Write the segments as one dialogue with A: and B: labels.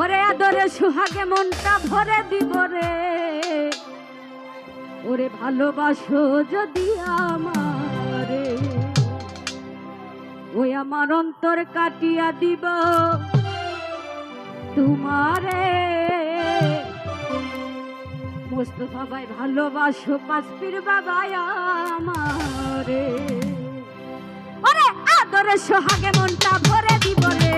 A: ওরে আদরে সুহাগে মনটা ভরে দিব রে। ওরে ভালোবাসো যদি আমারে। ওই আমার অন্তর কাটিয়া দিব তোমারে। মোস্তফা ভাই, ভালোবাসো পাঁচপির বাবাই আমারে। ওরে আদরে সোহাগে মনটা ভরে দিব রে।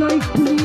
A: হৃদয় খুলিয়া